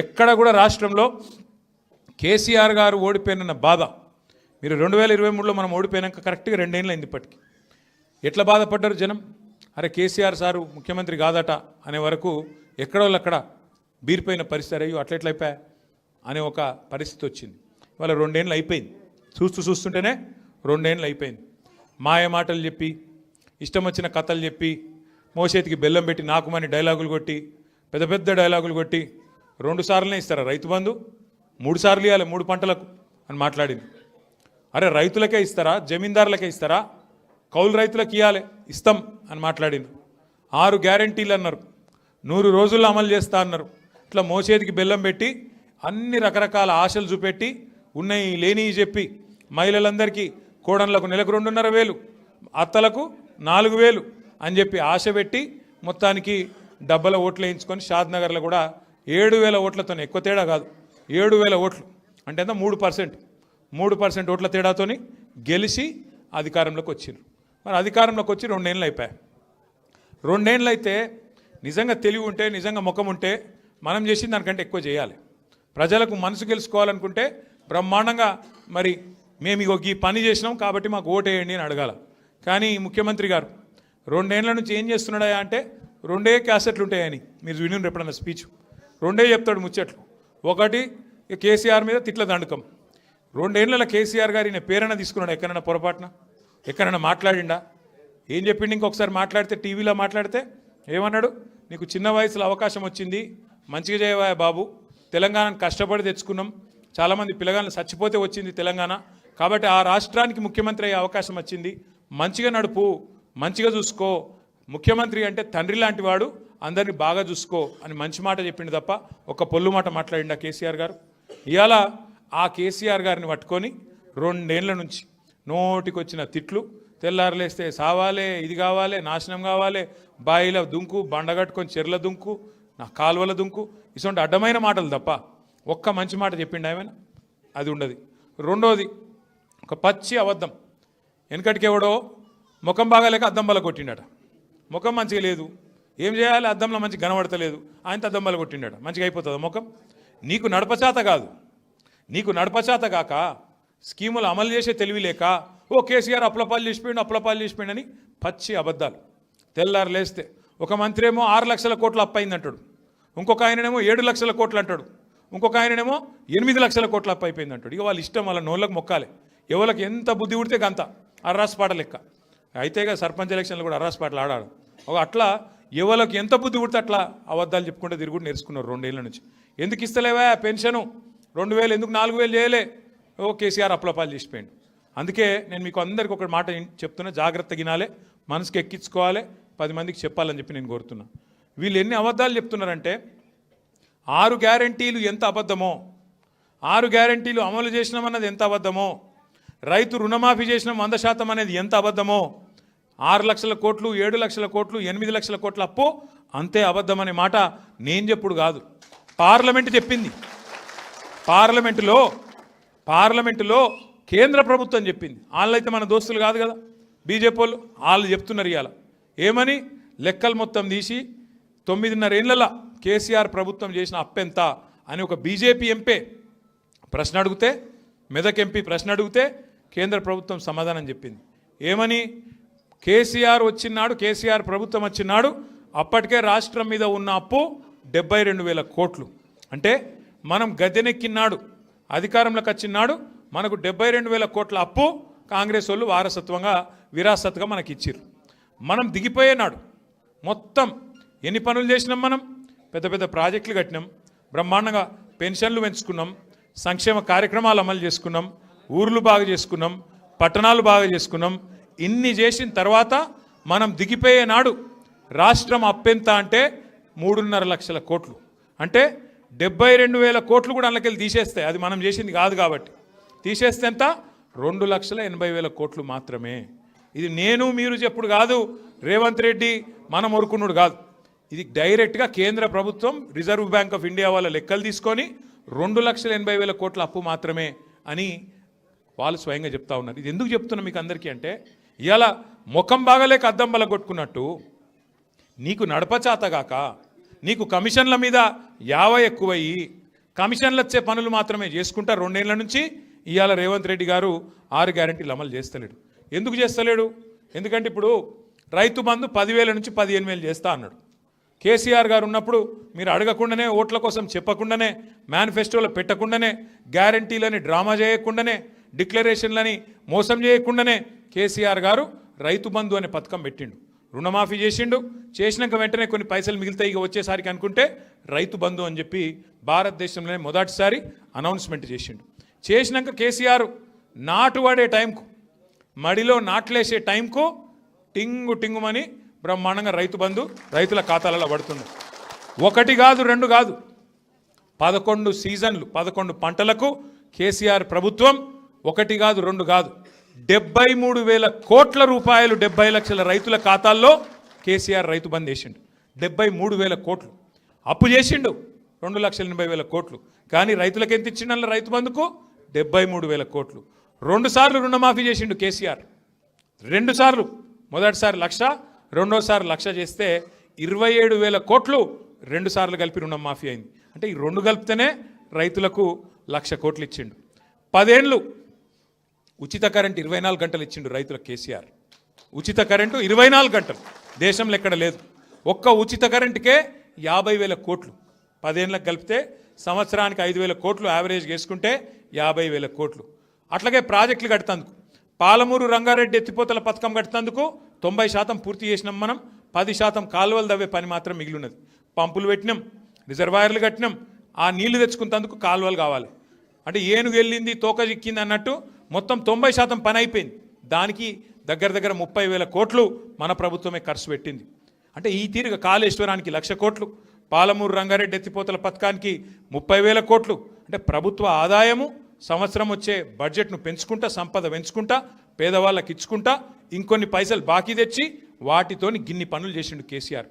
ఎక్కడ కూడా రాష్ట్రంలో కేసీఆర్ గారు ఓడిపోయిన బాధ. మీరు రెండు వేల ఇరవై మూడులో మనం ఓడిపోయినాక కరెక్ట్గా రెండేళ్ళు అయింది ఇప్పటికి. ఎట్లా బాధపడ్డారు జనం? అరే కేసీఆర్ సారు ముఖ్యమంత్రి కాదట అనే వరకు ఎక్కడో అక్కడ బీరిపోయిన పరిస్థితి. అయ్యో అట్లెట్లయిపోయా అనే ఒక పరిస్థితి వచ్చింది. ఇవాళ రెండేళ్ళు అయిపోయింది. చూస్తూ చూస్తుంటేనే రెండేళ్ళు అయిపోయింది. మాయ మాటలు చెప్పి ఇష్టం వచ్చిన కథలు చెప్పి మోసేతికి బెల్లం పెట్టి నాకుమని డైలాగులు కొట్టి పెద్ద పెద్ద డైలాగులు కొట్టి రెండు సార్లనే ఇస్తారా? రైతు బంధు మూడు సార్లు ఇవ్వాలి మూడు పంటలకు అని మాట్లాడింది. అరే రైతులకే ఇస్తారా? జమీందారులకే ఇస్తారా? కౌలు రైతులకు ఇవ్వాలి ఇస్తాం అని మాట్లాడింది. ఆరు గ్యారంటీలు అన్నారు. నూరు రోజుల్లో అమలు చేస్తా అన్నారు. ఇట్లా మోసేదికి బెల్లం పెట్టి అన్ని రకరకాల ఆశలు చూపెట్టి ఉన్నాయి లేనివి చెప్పి మహిళలందరికీ కోడన్లకు నెలకు రెండున్నర వేలు అత్తలకు నాలుగు వేలు అని చెప్పి ఆశ పెట్టి మొత్తానికి డబ్బల ఓట్లు వేయించుకొని షాద్ నగర్లో కూడా ఏడు వేల ఓట్లతో ఎక్కువ తేడా కాదు. ఏడు వేల ఓట్లు. అంటే ఎంత? మూడు పర్సెంట్. మూడు పర్సెంట్ ఓట్ల తేడాతోని గెలిచి అధికారంలోకి వచ్చిండ్రు మరి అధికారంలోకి వచ్చి రెండేళ్ళు అయిపోయాయి. రెండేళ్ళు అయితే నిజంగా తెలివి ఉంటే నిజంగా ముఖం ఉంటే మనం చేసిన దానికంటే ఎక్కువ చేయాలి. ప్రజలకు మనసు గెలుచుకోవాలనుకుంటే బ్రహ్మాండంగా మరి మేము ఇగో ఈ పని చేసినాం కాబట్టి మాకు ఓటేయండి అని అడగాల. కానీ ముఖ్యమంత్రి గారు రెండేళ్ళ నుంచి ఏం చేస్తున్నాడా అంటే రెండే క్యాసెట్లు ఉంటాయని. మీరు విని ఎప్పుడన్నా స్పీచ్? రెండే చెప్తాడు ముచ్చట్లు. ఒకటి కేసీఆర్ మీద తిట్ల దండకం. రెండేళ్ళ కేసీఆర్ గారి ఈయన పేరైనా తీసుకున్నాడు ఎక్కడైనా పొరపాటున? ఎక్కడైనా మాట్లాడిండా? ఏం చెప్పిండు ఇంకొకసారి మాట్లాడితే టీవీలో మాట్లాడితే? ఏమన్నాడు? నీకు చిన్న వయసులో అవకాశం వచ్చింది మంచిగా చేయవా బాబు? తెలంగాణను కష్టపడి తెచ్చుకున్నాం. చాలామంది పిల్లగాళ్ళు చచ్చిపోతే వచ్చింది తెలంగాణ. కాబట్టి ఆ రాష్ట్రానికి ముఖ్యమంత్రి అయ్యే అవకాశం వచ్చింది. మంచిగా నడుపు మంచిగా చూసుకో. ముఖ్యమంత్రి అంటే తండ్రి లాంటి వాడు. అందరినీ బాగా చూసుకో అని మంచి మాట చెప్పిండు తప్ప ఒక పొల్లు మాట మాట్లాడిండా కేసీఆర్ గారు. ఇవాళ ఆ కేసీఆర్ గారిని పట్టుకొని రెండేళ్ళ నుంచి నోటికొచ్చిన తిట్లు తెల్లారలేస్తే సావాలే ఇది కావాలి నాశనం కావాలి బాయిల దుంకు బండగట్టుకొని చెర్ల దుంకు నా కాలువల దుంకు ఇటువంటి అడ్డమైన మాటలు తప్ప ఒక్క మంచి మాట చెప్పిండు ఆయన అది ఉండదు. రెండోది ఒక పచ్చి అబద్ధం. వెనకటికి ఎవడో ముఖం బాగాలేక అద్దం బల కొట్టిండట. ముఖం మంచిగా లేదు. ఏం చేయాలి? అద్దంలో మంచి కనబడతలేదు ఆయనతో అద్దం కొట్టిండట. మంచిగా అయిపోతుంది ముఖం? నీకు నడపచాత కాదు. నీకు నడపచాత కాక స్కీములు అమలు చేసే తెలివి లేక ఓ కేసీఆర్ అప్లపాలు చేసిపోయిండు అప్లపాలు చేసిపోయిండని అని పచ్చి అబద్ధాలు. తెల్లారు లేస్తే. ఒక మంత్రి ఏమో ఆరు లక్షల కోట్లు అప్పయింది అంటాడు ఇంకొక ఆయననేమో ఏడు లక్షల కోట్లు అంటాడు. ఇంకొక ఆయననేమో ఎనిమిది లక్షల కోట్లు అప్పు అయిపోయింది అంటాడు ఇక వాళ్ళ ఇష్టం వాళ్ళ నోళ్ళకి మొక్కాలి. ఎవరికి ఎంత బుద్ధి ఉడితే గంత. అర్రాస్పాట లెక్క. అయితే ఇక సర్పంచ్ ఎలక్షన్లు కూడా అర్రాస్పాటలు ఆడాడు ఒక అట్లా ఎవరికి ఎంత బుద్ధి పుడితే అట్లా అబద్ధాలు చెప్పుకుంటే తిరుగుడు నేర్చుకున్నారు రెండేళ్ళ నుంచి. ఎందుకు ఇస్తలేవా పెన్షను? రెండు వేలు ఎందుకు నాలుగు వేలు చేయలే? ఓ కేసీఆర్ అప్లపాలు చేసిపోయాడు. అందుకే నేను మీకు అందరికి ఒక మాట చెప్తున్నా జాగ్రత్త గినాలే మనసుకి ఎక్కించుకోవాలి పది మందికి చెప్పాలని చెప్పి నేను కోరుతున్నా. వీళ్ళు ఎన్ని అబద్ధాలు చెప్తున్నారంటే ఆరు గ్యారంటీలు ఎంత అబద్ధమో ఆరు గ్యారంటీలు అమలు చేసినామన్నది ఎంత అబద్ధమో రైతు రుణమాఫీ చేసిన వంద శాతం అనేది ఎంత అబద్ధమో ఆరు లక్షల కోట్లు ఏడు లక్షల కోట్లు ఎనిమిది లక్షల కోట్ల అప్పు. అంతే అబద్ధమనే మాట నేను చెప్పుడు కాదు. పార్లమెంట్ చెప్పింది. పార్లమెంటులో పార్లమెంటులో కేంద్ర ప్రభుత్వం చెప్పింది. వాళ్ళైతే మన దోస్తులు కాదు కదా. బీజేపీ వాళ్ళు వాళ్ళు చెప్తున్నారు ఇవాళ ఏమని? లెక్కలు మొత్తం తీసి తొమ్మిదిన్నర ఏళ్ళ కేసీఆర్ ప్రభుత్వం చేసిన అప్పెంత అని ఒక బీజేపీ ఎంపే ప్రశ్న అడిగితే మెదక్ ఎంపీ ప్రశ్న అడిగితే కేంద్ర ప్రభుత్వం సమాధానం చెప్పింది. ఏమని? కేసీఆర్ వచ్చినాడు కేసీఆర్ ప్రభుత్వం వచ్చినాడు అప్పటికే రాష్ట్రం మీద ఉన్న అప్పు డెబ్బై రెండు వేల కోట్లు. అంటే మనం గద్దెనెక్కినాడు అధికారంలోకి వచ్చినాడు మనకు డెబ్బై రెండు వేల కోట్ల అప్పు కాంగ్రెస్ వాళ్ళు వారసత్వంగా విరాసత్గా మనకి ఇచ్చారు మనం దిగిపోయేనాడు మొత్తం ఎన్ని పనులు చేసినాం మనం? పెద్ద పెద్ద ప్రాజెక్టులు కట్టినాం బ్రహ్మాండంగా పెన్షన్లు పెంచుకున్నాం సంక్షేమ కార్యక్రమాలు అమలు చేసుకున్నాం ఊర్లు బాగా చేసుకున్నాం పట్టణాలు బాగా చేసుకున్నాం ఇన్ని చేసిన తర్వాత మనం దిగిపోయే నాడు రాష్ట్రం అప్పెంత అంటే మూడున్నర లక్షల కోట్లు. అంటే డెబ్బై రెండు వేల కోట్లు కూడా అందులోకెళ్ళి తీసేస్తాయి అది మనం చేసింది కాదు కాబట్టి. తీసేస్తే ఎంత? రెండు లక్షల ఎనభై వేల కోట్లు మాత్రమే. ఇది నేను మీరు చెప్పుడు కాదు రేవంత్ రెడ్డి మనం ఒరుకున్నాడు కాదు. ఇది డైరెక్ట్గా కేంద్ర ప్రభుత్వం రిజర్వ్ బ్యాంక్ ఆఫ్ ఇండియా వాళ్ళ లెక్కలు తీసుకొని రెండు లక్షల ఎనభై వేల కోట్ల అప్పు మాత్రమే అని వాళ్ళు స్వయంగా చెప్తా ఉన్నారు. ఇది ఎందుకు చెప్తున్నా మీకు అందరికీ అంటే ఇవాళ ముఖం బాగలేక అద్దం బల కొట్టుకున్నట్టు నీకు నడపచాతగాక నీకు కమిషన్ల మీద యావ ఎక్కువయ్యి కమిషన్లు వచ్చే పనులు మాత్రమే చేసుకుంటా రెండేళ్ళ నుంచి ఇవాళ రేవంత్ రెడ్డి గారు ఆరు గ్యారెంటీలు అమలు చేస్తలేడు. ఎందుకు చేస్తలేడు? ఎందుకంటే ఇప్పుడు రైతు బంధు పదివేల నుంచి పదిహేను వేలు చేస్తా అన్నాడు. కేసీఆర్ గారు ఉన్నప్పుడు మీరు అడగకుండానే ఓట్ల కోసం చెప్పకుండానే మేనిఫెస్టోలో పెట్టకుండానే గ్యారంటీలని డ్రామా చేయకుండానే డిక్లరేషన్లని మోసం చేయకుండానే కేసీఆర్ గారు రైతు బంధు అనే పథకం పెట్టిండు. రుణమాఫీ చేసిండు. చేసినాక వెంటనే కొన్ని పైసలు మిగులుతాయి. ఇక వచ్చేసరికి అనుకుంటే రైతు బంధు అని చెప్పి భారతదేశంలోనే మొదటిసారి అనౌన్స్మెంట్ చేసిండు. చేసినాక కేసీఆర్ నాటు పడే టైంకు మడిలో నాట్లేసే టైంకు టింగు టింగుమని బ్రహ్మాండంగా రైతు బంధు రైతుల ఖాతాలలో పడుతుంది. ఒకటి కాదు రెండు కాదు. పదకొండు సీజన్లు పదకొండు పంటలకు కేసీఆర్ ప్రభుత్వం ఒకటి కాదు రెండు కాదు. డెబ్బై మూడు వేల కోట్ల రూపాయలు డెబ్బై లక్షల రైతుల ఖాతాల్లో కేసీఆర్ రైతు బంద్ చేసిండు. డెబ్బై మూడు వేల కోట్లు. అప్పు చేసిండు రెండు లక్షల ఎనభై వేల కోట్లు. కానీ రైతులకు ఎంత ఇచ్చిండల్ల రైతు బంధుకు? డెబ్బై మూడు వేల కోట్లు. రెండుసార్లు రుణమాఫీ చేసిండు కేసీఆర్. రెండు సార్లు. మొదటిసారి లక్ష రెండోసారి లక్ష చేస్తే ఇరవై ఏడు వేల కోట్లు రెండు సార్లు కలిపి రుణం మాఫీ అయింది. అంటే ఈ రెండు కలిపితేనే రైతులకు లక్ష కోట్లు ఇచ్చిండు. పదేళ్ళు ఉచిత కరెంట్ ఇరవై నాలుగు గంటలు ఇచ్చిండు రైతుల కేసీఆర్. ఉచిత కరెంటు ఇరవై నాలుగు గంటలు. దేశంలో ఎక్కడ లేదు. ఒక్క ఉచిత కరెంటుకే యాభై వేల కోట్లు. పదేళ్ళకి కలిపితే సంవత్సరానికి ఐదు వేల కోట్లు యావరేజ్ వేసుకుంటే యాభై వేల కోట్లు. అట్లాగే ప్రాజెక్టులు కడుతందుకు. పాలమూరు రంగారెడ్డి ఎత్తిపోతల పథకం కడుతందుకు తొంభై శాతం పూర్తి చేసినాం మనం. పది శాతం కాలువలు దవ్వే పని మాత్రం మిగిలి ఉన్నది. పంపులు పెట్టినాం. రిజర్వాయర్లు కట్టినాం. ఆ నీళ్ళు తెచ్చుకున్నందుకు కాలువలు కావాలి. అంటే ఏనుగు వెళ్ళింది తోక చిక్కింది అన్నట్టు మొత్తం తొంభై శాతం పని అయిపోయింది. దానికి దగ్గర దగ్గర ముప్పై వేల కోట్లు మన ప్రభుత్వమే ఖర్చు పెట్టింది. అంటే ఈ తీరుగా కాళేశ్వరానికి లక్ష కోట్లు పాలమూరు రంగారెడ్డి ఎత్తిపోతల పథకానికి ముప్పై వేల కోట్లు. అంటే ప్రభుత్వ ఆదాయము సంవత్సరం వచ్చే బడ్జెట్ను పెంచుకుంటా సంపద పెంచుకుంటా పేదవాళ్ళకి ఇచ్చుకుంటా ఇంకొన్ని పైసలు బాకీ తెచ్చి వాటితోని గిన్ని పనులు చేసిండు కేసీఆర్.